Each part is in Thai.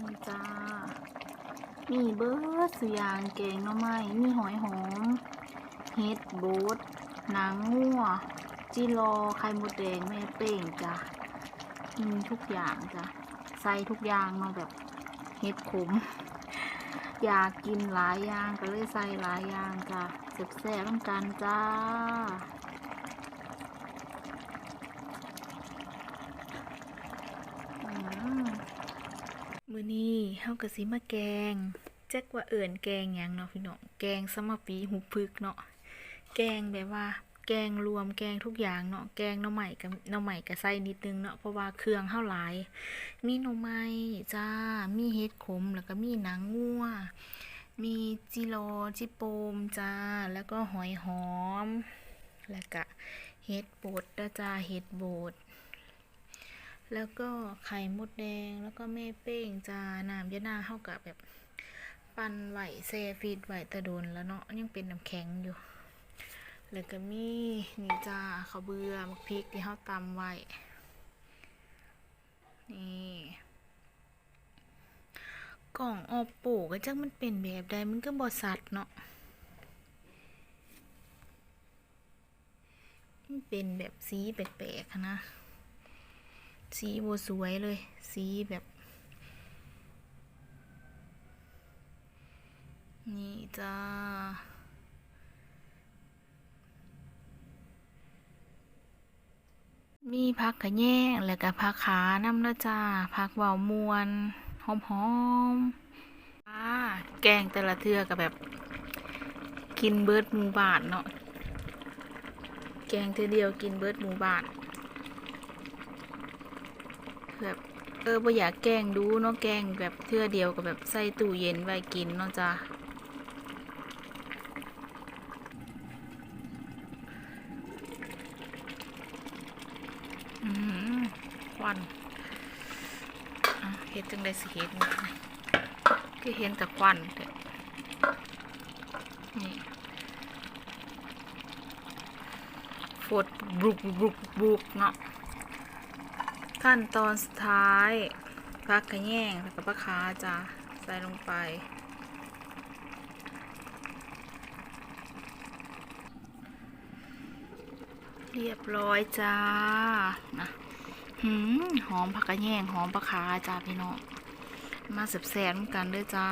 นี่จ้า มีเบิร์ดสุยางแกงหน่อไม้มีหอยหอมเฮดโบดหนังงัวจิรอไข่มดแดงแม่เป้งจ้ะมีทุกอย่างจ้ะใส่ทุกอย่างมาแบบเฮ็ดขมอยากกินหลายอย่างก็เลยใส่หลายอย่างจ้ะแซ่บๆน้ำกันจ้า มื้อนี้เฮาก็สิมาแกงแจ็คว่าเอิ่นแกงหยังเนาะพี่น้องแกงสมปีหุบพึกเนาะแกงแบบว่า แกงรวมแกงทุกอย่างเนาะแกงหน่อใหม่กับหน่อใหม่ก็ใส่นิดนึงเนาะเพราะว่าเครื่องเฮาหลาย มีหน่อไม้จ้ามีเห็ดขมแล้วก็มีหนังงัวมีจิโรจิโปมจ้าแล้วก็หอยหอม แล้วก็เห็ดบดนะจ้าเห็ดบด แล้วก็ไข่มดแดงแล้วก็แม่เป้งจ้าน้ำยะนาเข้ากับแบบ ปันไหวเซฟีดไหวตะโดนแล้วเนาะยังเป็นน้ำแข็งอยู่ แล้วก็มีนี่จ้าข้าวเบื่อมักพริกที่เข้าตำไว้นี่กล่องออบปูก็จักมันเป็นแบบใดมันก็บอสัตว์เนาะมันเป็นแบบสีแปลกๆนะ สีโบสวยเลย สีแบบ นี่จ้ามีผักขะแยงแล้วก็ผักขาน้ำนะจ้าผักเบามวนหอมหอมๆอ่าแกงแต่ละเทือกับแบบ กินเบิร์ดหมูบาทเนาะแกงเทือเดียวกินเบิร์ดหมูบาท แบบเออบ่อยากแกงดูเนาะแกงแบบเทือเดียวกับแบบใส่ตู้เย็นไว้กินเนาะจ้าอืมควันเฮ็ดจังได้สิเฮ็ดนี่คือเห็นแต่ควันเด้นี่ฟดบุกบุกบุกเนาะ ขั้นตอนสุดท้ายพักกระแยงแล้วก็ปลาคาจ้าใส่ลงไปเรียบร้อยจ้า นะหืมหอมผักกระแยงหอมปลาคาจ้าพี่น้อง มาแสบๆกันด้วยจ้า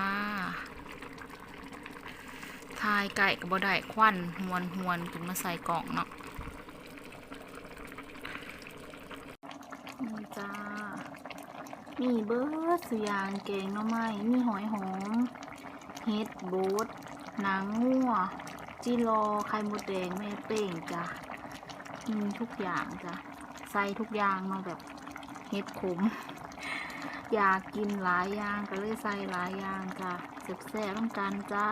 ทายไก่กับบได้ควันหวนหวนๆขึ้นมาใส่กล่องเนาะนี่จ้า มีเบิร์ดสุอยางแกงหน่อไม้มีหอยหอมเฮดโบดหนังงัวจิรอไข่มดแดงแม่เป้งจ้ามีทุกอย่างจ้ะใส่ทุกอย่างมาแบบเฮ็ดขม อยากกินหลายอย่างก็เลยใส่หลายอย่างจ้ะแซ่บๆน้ำกันจ้า